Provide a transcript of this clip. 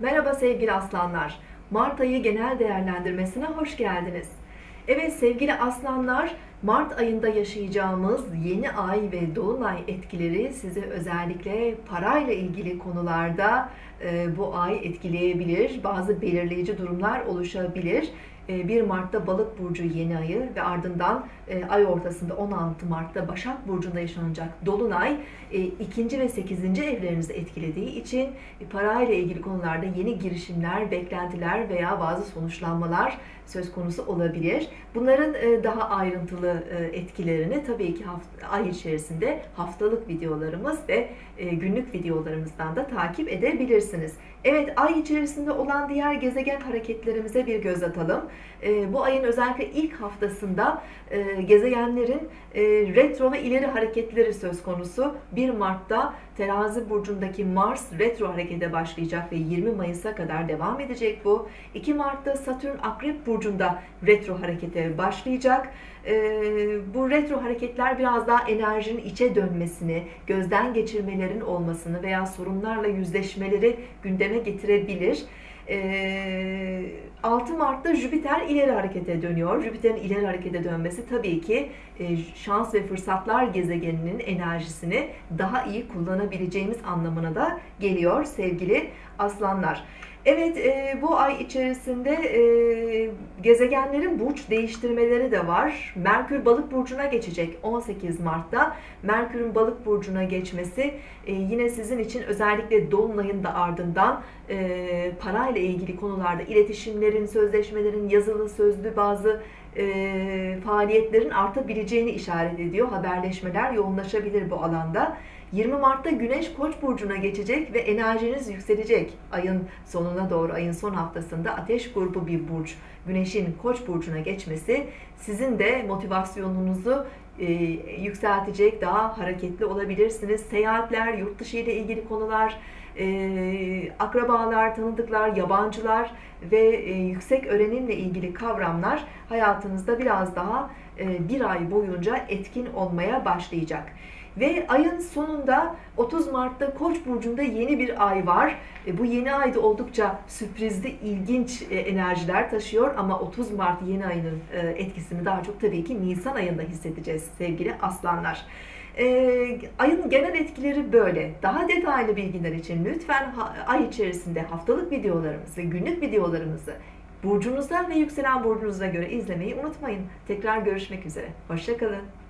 Merhaba sevgili aslanlar. Mart ayı genel değerlendirmesine hoş geldiniz. Evet sevgili aslanlar, Mart ayında yaşayacağımız yeni ay ve dolunay etkileri sizi özellikle parayla ilgili konularda e, bu ay etkileyebilir. Bazı belirleyici durumlar oluşabilir. E, 1 Mart'ta Balık burcu yeni ayı ve ardından e, ay ortasında 16 Mart'ta Başak burcunda yaşanacak dolunay e, ikinci ve 8. evlerinizi etkilediği için e, parayla ilgili konularda yeni girişimler, beklentiler veya bazı sonuçlanmalar söz konusu olabilir. Bunların e, daha ayrıntılı e, etkilerini tabii ki ay içerisinde haftalık videolarımız ve e, günlük videolarımızdan da takip edebilirsiniz. Evet, ay içerisinde olan diğer gezegen hareketlerimize bir göz atalım. E, Bu ayın özellikle ilk haftasında e, gezegenlerin e, retro ve ileri hareketleri söz konusu. 1 Mart'ta Terazi burcundaki Mars retro harekete başlayacak ve 20 Mayıs'a kadar devam edecek bu. 2 Mart'ta Satürn Akrep burcunda retro harekete başlayacak. Ee, bu retro hareketler biraz daha enerjinin içe dönmesini, gözden geçirmelerin olmasını veya sorunlarla yüzleşmeleri gündeme getirebilir. Ee, 6 Mart'ta Jüpiter ileri harekete dönüyor. Jüpiter'in ileri harekete dönmesi tabii ki e, şans ve fırsatlar gezegeninin enerjisini daha iyi kullanabileceğimiz anlamına da geliyor sevgili aslanlar. Evet, e, bu ay içerisinde e, gezegenlerin burç değiştirmeleri de var. Merkür Balık burcuna geçecek 18 Mart'ta. Merkür'ün Balık burcuna geçmesi e, yine sizin için özellikle dolunayın da ardından e, parayla ilgili konularda iletişimlerin, sözleşmelerin, yazılı, sözlü bazı e, faaliyetlerin artabileceğini işaret ediyor. Haberleşmeler yoğunlaşabilir bu alanda. 20 Mart'ta Güneş Koç burcuna geçecek ve enerjiniz yükselecek. Ayın sonuna doğru, ayın son haftasında Ateş grubu bir burç, Güneş'in Koç burcuna geçmesi sizin de motivasyonunuzu e, yükseltecek, daha hareketli olabilirsiniz. Seyahatler, yurt dışı ile ilgili konular, e, akrabalar, tanıdıklar, yabancılar ve e, yüksek öğrenimle ilgili kavramlar hayatınızda biraz daha e, bir ay boyunca etkin olmaya başlayacak. Ve ayın sonunda 30 Mart'ta Koç burcunda yeni bir ay var. E, bu yeni ayda oldukça sürprizli, ilginç e, enerjiler taşıyor ama 30 Mart yeni ayının e, etkisini daha çok tabii ki Nisan ayında hissedeceğiz sevgili aslanlar. E, ayın genel etkileri böyle. Daha detaylı bilgiler için lütfen ha- ay içerisinde haftalık videolarımız ve günlük videolarımızı burcunuza ve yükselen burcunuza göre izlemeyi unutmayın. Tekrar görüşmek üzere. Hoşçakalın.